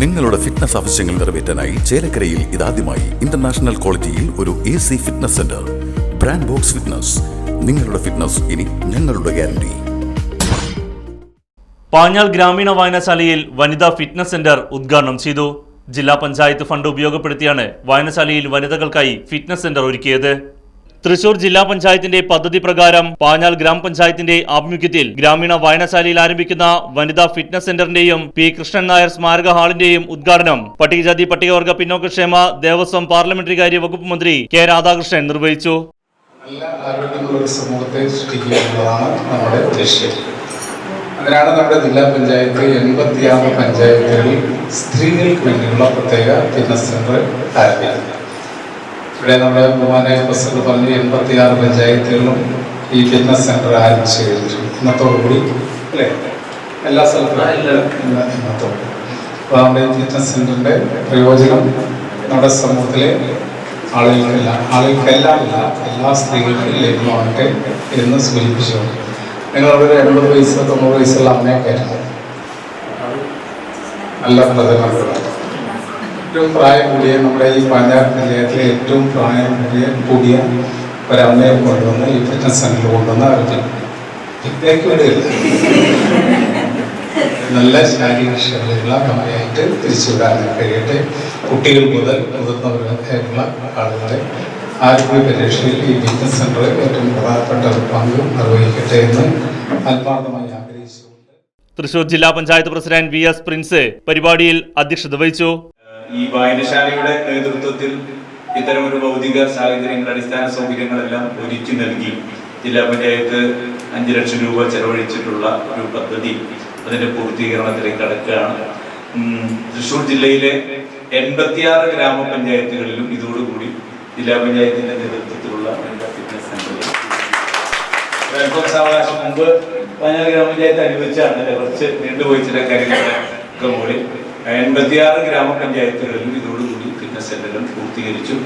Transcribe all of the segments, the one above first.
നിങ്ങളുടെ ഫിറ്റ്നസ് ആവശ്യങ്ങൾ നിറവേറ്റാനായി ചേലക്കരയിൽ ഇതാദ്യമായി ഇന്റർനാഷണൽ ക്വാളിറ്റിയിൽ ഒരു A C fitness centre brand box fitness നിങ്ങളുടെ ഫിറ്റ്നസ് ഇനി ഞങ്ങളുടെ ഗ്യാരണ്ടി പാഞ്ഞാൾ ഗ്രാമീണ വായനശാലയിൽ വനിതാ ഫിറ്റ്നസ് സെന്റർ ഉദ്ഘാടനം ചെയ്തു. ജില്ലാ പഞ്ചായത്ത് ഫണ്ട് ഉപയോഗപ്പെടുത്തിയാണ് വായനശാലയിൽ വനിതകൾക്കായി ഫിറ്റ്നസ് സെന്റർ ഒരുക്കിയത്. തൃശൂർ ജില്ലാ പഞ്ചായത്തിന്റെ പദ്ധതി പ്രകാരം പാഞ്ഞാൽ ഗ്രാമപഞ്ചായത്തിന്റെ ആഭിമുഖ്യത്തിൽ ഗ്രാമീണ വായനശാലയിൽ ആരംഭിക്കുന്ന വനിതാ ഫിറ്റ്നസ് സെന്ററിന്റെയും പി കൃഷ്ണൻ നായർ സ്മാരക ഹാളിന്റെയും ഉദ്ഘാടനം പട്ടികജാതി പട്ടികവർഗ പിന്നോക്കക്ഷേമ ദേവസ്വം പാർലമെന്ററി കാര്യ വകുപ്പ് മന്ത്രി കെ രാധാകൃഷ്ണൻ നിർവഹിച്ചു. നല്ല ആരോഗ്യമുള്ള സമൂഹത്തെ സൃഷ്ടിക്കുക എന്നുള്ളതാണ് നമ്മുടെ ലക്ഷ്യം. അതിനാണ് നമ്മുടെ ജില്ലാ പഞ്ചായത്ത് എൺപത്തിയാറ് പഞ്ചായത്തുകളിൽ സ്ത്രീകൾക്ക് വേണ്ടിയുള്ള പ്രത്യേക ഫിറ്റ്നസ് സെന്റർ ആരംഭിക്കുന്നത്. ഇവിടെ നമ്മുടെ ബഹുമാനായ പ്രസിഡന്റ് പറഞ്ഞു എൺപത്തിയാറ് പഞ്ചായത്തുകളിലും ഈ ഫിറ്റ്നസ് സെന്റർ ആരംഭിച്ചു കഴിഞ്ഞു. ഇന്നത്തോടുകൂടി അല്ലേ? എല്ലാ സ്ഥലത്തും. ഇന്ന് ഇന്നത്തോടെ അപ്പോൾ നമ്മുടെ ഈ ഫിറ്റ്നസ് സെന്ററിന്റെ പ്രയോജനം നമ്മുടെ സമൂഹത്തിലെ ആളുകൾക്കെല്ലാം ആളുകൾക്കെല്ലാം ഇല്ല എല്ലാ സ്ത്രീകൾക്കും ലഭ്യമാകട്ടെ എന്ന് സൂചിപ്പിച്ചു. നിങ്ങളവിടെ ഒരു എൺപത് വയസ്സ് തൊണ്ണൂറ് വയസ്സുള്ള അമ്മയൊക്കെ ആയിരുന്നു. നല്ല പ്രചരണമുള്ള ഏറ്റവും പ്രായം കൂടിയ നമ്മുടെ ഈ പാഞ്ഞാർ പഞ്ചായത്തിലെ ഏറ്റവും പ്രായം കൂടിയ കൂടിയ ഒരമ്മയെ കൊണ്ടുവന്ന് ഈ ഫിറ്റ്നസ് സെന്ററിൽ കൊണ്ടുവന്ന് വേണ്ടിയില്ല നല്ല ശാരീരിക ക്ഷമതയുള്ള അമ്മയായിട്ട് തിരിച്ചുവിടാൻ കഴിയട്ടെ. കുട്ടികൾ മുതൽ മുതിർന്നവരുള്ള ആളുകളെ ആരോഗ്യ പരിരക്ഷയിൽ ഈ ഫിറ്റ്നസ് സെന്റർ ഏറ്റവും പ്രധാനപ്പെട്ട ഒരു പങ്ക് നിർവഹിക്കട്ടെ എന്ന് ആത്മാർത്ഥമായി ആഗ്രഹിച്ചു തൃശൂർ ജില്ലാ panchayat president V S Prince പരിപാടിയിൽ അധ്യക്ഷത വഹിച്ചു. ഈ വായനശാലയുടെ നേതൃത്വത്തിൽ ഇത്തരം ഒരു ഭൗതിക സാഹചര്യങ്ങൾ അടിസ്ഥാന സൗകര്യങ്ങളെല്ലാം ഒരുക്കി നൽകി. ജില്ലാ പഞ്ചായത്ത് അഞ്ച് ലക്ഷം രൂപ ചെലവഴിച്ചിട്ടുള്ള ഒരു പദ്ധതി അതിന്റെ പൂർത്തീകരണത്തിലേക്ക് കടക്കുകയാണ്. തൃശൂർ ജില്ലയിലെ എൺപത്തിയാറ് ഗ്രാമപഞ്ചായത്തുകളിലും ഇതോടുകൂടി ജില്ലാ പഞ്ചായത്തിന്റെ നേതൃത്വത്തിലുള്ള ഫിറ്റ്നസ് സെന്ററുകൾ അല്പം സാവകാശം മുമ്പ് വയനാട് ഗ്രാമപഞ്ചായത്ത് അനുവദിച്ചാണ് കുറച്ച് നീണ്ടുപോയി ചില കാര്യങ്ങളൊക്കെ മൂടി. എൺപത്തിയാറ് ഗ്രാമപഞ്ചായത്തുകളിലും ഇതോടുകൂടി ഫിറ്റ്നസ് സെന്ററുകൾ പൂർത്തീകരിച്ചു.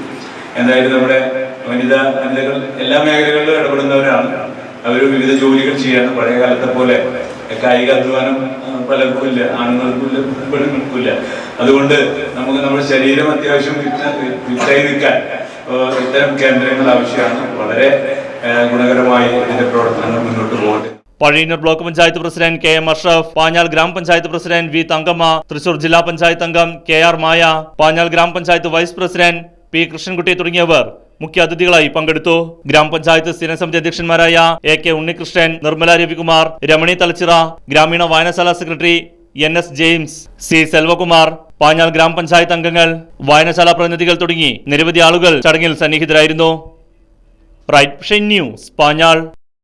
എന്തായാലും നമ്മുടെ വനിതാ വനിതകൾ എല്ലാ മേഖലകളിലും ഇടപെടുന്നവരാണ്. അവർ വിവിധ ജോലികൾ ചെയ്യാണ് പഴയ കാലത്തെ പോലെ കായിക അധ്വാനം പലർക്കും ഇല്ല. ആണുങ്ങൾക്കും ഇല്ല പെണ്ണുങ്ങൾക്കും ഇല്ല. അതുകൊണ്ട് നമുക്ക് നമ്മുടെ ശരീരം അത്യാവശ്യം വിറ്റായി നിൽക്കാൻ ഇത്തരം കേന്ദ്രങ്ങൾ ആവശ്യമാണ്. വളരെ ഗുണകരമായി ഇതിന്റെ പ്രവർത്തനങ്ങൾ മുന്നോട്ട് പോകട്ടെ. Pazhayannur block panchayat president K M Ashraf Panjal ഗ്രാമപഞ്ചായത്ത് പ്രസിഡന്റ് വി തങ്കമ്മ തൃശൂർ ജില്ലാ പഞ്ചായത്ത് അംഗം കെ ആർ മായ പാഞ്ഞാൽ ഗ്രാമപഞ്ചായത്ത് വൈസ് പ്രസിഡന്റ് പി കൃഷ്ണൻകുട്ടി തുടങ്ങിയവർ മുഖ്യ അതിഥികളായി പങ്കെടുത്തു. ഗ്രാമപഞ്ചായത്ത് സ്ഥിരസമിതി അധ്യക്ഷന്മാരായ എ കെ ഉണ്ണികൃഷ്ണൻ നിർമ്മല രവികുമാർ രമണി തലച്ചിറ ഗ്രാമീണ വായനശാല secretary N S James C Selvakumar Panjal ഗ്രാമപഞ്ചായത്ത് അംഗങ്ങൾ വായനശാല പ്രതിനിധികൾ തുടങ്ങി നിരവധി ആളുകൾ ചടങ്ങിൽ സന്നിഹിതരായിരുന്നു. Right news Panjal